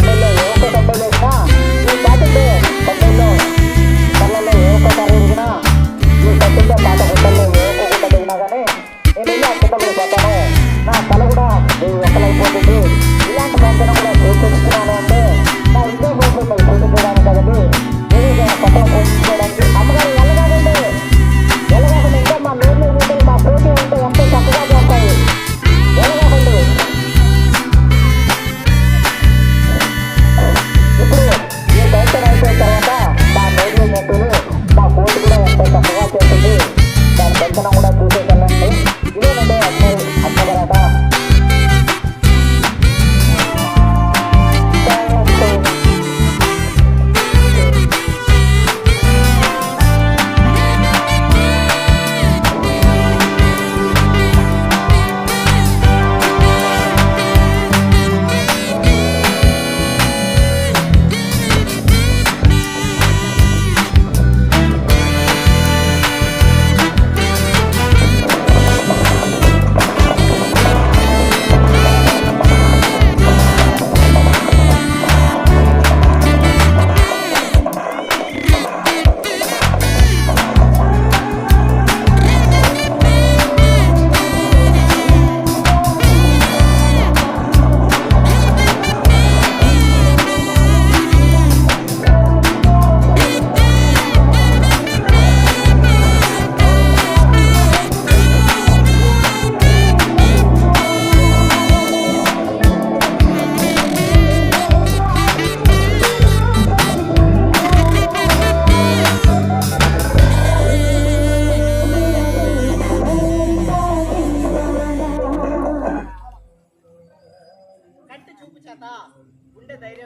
Carmelo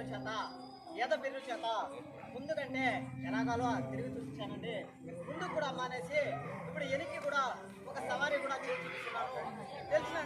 పిల్లల చేత ఏద పిల్లల చేత ముందుకంటే ఎలాగాలో తిరిగి చూపించానండి. ముందుకు కూడా మానేసి ఇప్పుడు ఎనికి కూడా ఒక సవారీ కూడా చేసి చూపిస్తున్నాను. తెలిసిన